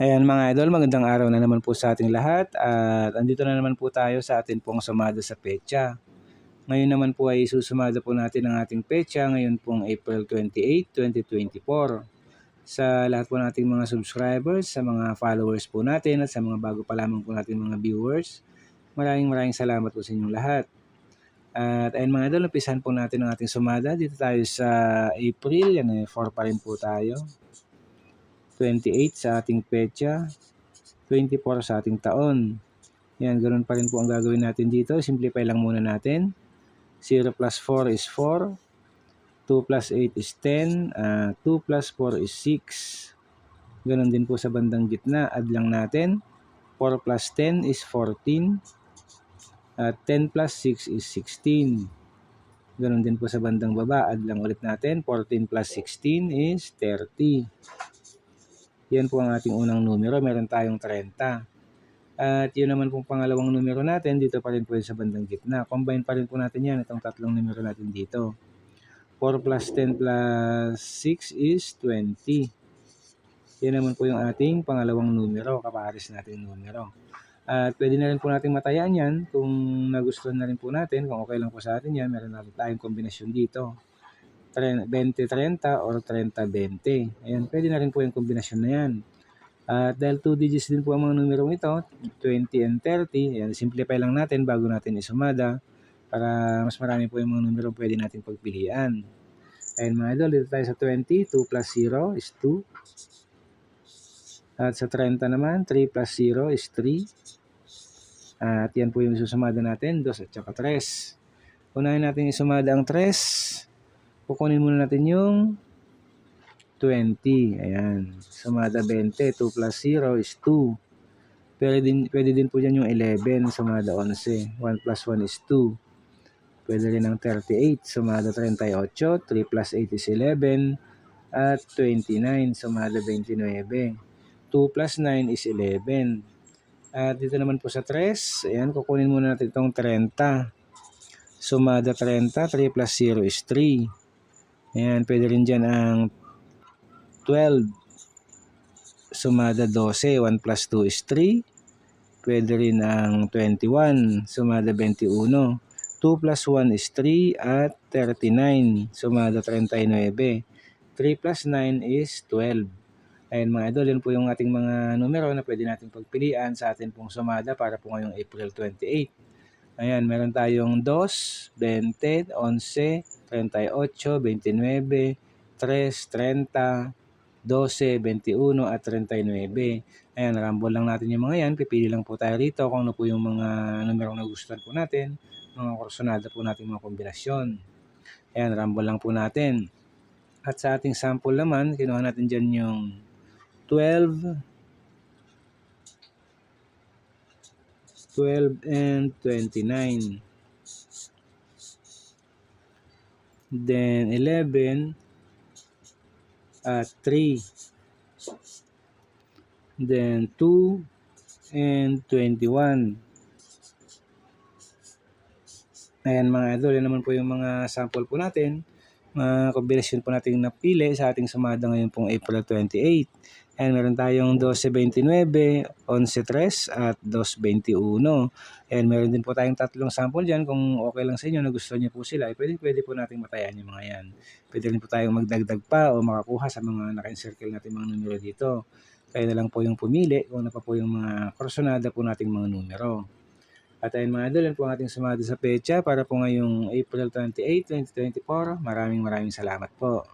Ayan mga idol, magandang araw na naman po sa ating lahat at andito na naman po tayo sa atin pong sumada sa pecha. Ngayon naman po ay susumada po natin ang ating pecha ngayon pong April 28, 2024. Sa lahat po nating mga subscribers, sa mga followers po natin at sa mga bago pa lamang po nating mga viewers, maraming maraming salamat po sa inyong lahat. At ayun mga idol, napisan po natin ang ating sumada. Dito tayo sa April, yan eh, 4 pa rin po tayo. 28 sa ating petsa, 24 sa ating taon. Yan, ganun pa rin po ang gagawin natin dito. Simplify lang muna natin. 0 plus 4 is 4. 2 plus 8 is 10. Uh, 2 plus 4 is 6. Ganun din po sa bandang gitna. Add lang natin. 4 plus 10 is 14. At 10 plus 6 is 16. Ganun din po sa bandang baba. Add lang ulit natin. 14 plus 16 is 30. Yan po ang ating unang numero. Meron tayong 30. At yun naman pong pangalawang numero natin, dito pa rin po sa bandang gitna. Combine pa rin po natin yan, itong tatlong numero natin dito. 4 plus 10 plus 6 is 20. Yan naman po yung ating pangalawang numero, kapares natin numero. At pwede na rin po natin matayan yan kung nagustuhan na rin po natin, kung okay lang po sa atin yan, meron na rin tayong kombinasyon dito. 20-30 or 30-20. Ayan, pwede na rin po yung kombinasyon na yan. At dahil 2 digits din po ang mga numerong ito, 20 and 30, ayan, simplify lang natin bago natin isumada para mas marami po yung mga numerong pwede natin pagpilian. Ayan mga idol, dito tayo sa 20, 2 plus 0 is 2. At sa 30 naman, 3 plus 0 is 3. At yan po yung susumada natin, 2 at saka 3. Unahin natin isumada ang 3 kukunin muna natin yung 20. Ayan. Sumada 20. 2 plus 0 is 2. Pwede din, pwede din po dyan yung 11. Sumada 11. 1 plus 1 is 2. Pwede rin ang 38. Sumada 38. 3 plus 8 is 11. At 29. Sumada 29. 2 plus 9 is 11. At dito naman po sa 3. Ayan. Kukunin muna natin itong 30. Sumada 30. 3 plus 0 is 3. Ayan, pwede rin dyan ang 12. Sumada 12. 1 plus 2 is 3. Pwede rin ang 21. Sumada 21. 2 plus 1 is 3 at 39. Sumada 39. 3 plus 9 is 12. Ayan mga idol, yan po yung ating mga numero na pwede natin pagpilian sa atin pong sumada para po ngayong April 28. Ayan, meron tayong 2, 20, 11, 38, 29, 3, 30, 12, 21 at 39. Ayan, rambol lang natin yung mga yan. Pipili lang po tayo rito kung ano po yung mga numerong nagustuhan po natin. Mga kursonada po natin mga kombinasyon. Ayan, rambol lang po natin. At sa ating sample naman, kinuha natin dyan yung 12, 12 and 29. Then 11 at 3. Then 2 and 21. Ayan mga idol, yan naman po yung mga sample po natin mga kombinasyon po natin napili sa ating sumada ngayon pong April 28. And meron tayong 12.29, 11.3 at 2.21. And meron din po tayong tatlong sample dyan. Kung okay lang sa inyo na gusto niyo po sila, eh, pwede, pwede po natin matayan yung mga yan. Pwede rin po tayong magdagdag pa o makakuha sa mga naka-encircle natin mga numero dito. Kaya na lang po yung pumili kung ano pa po yung mga kursonada po nating mga numero. At ayun mga idol, yan po ang ating sumada sa pecha para po ngayong April 28, 2024. Maraming maraming salamat po.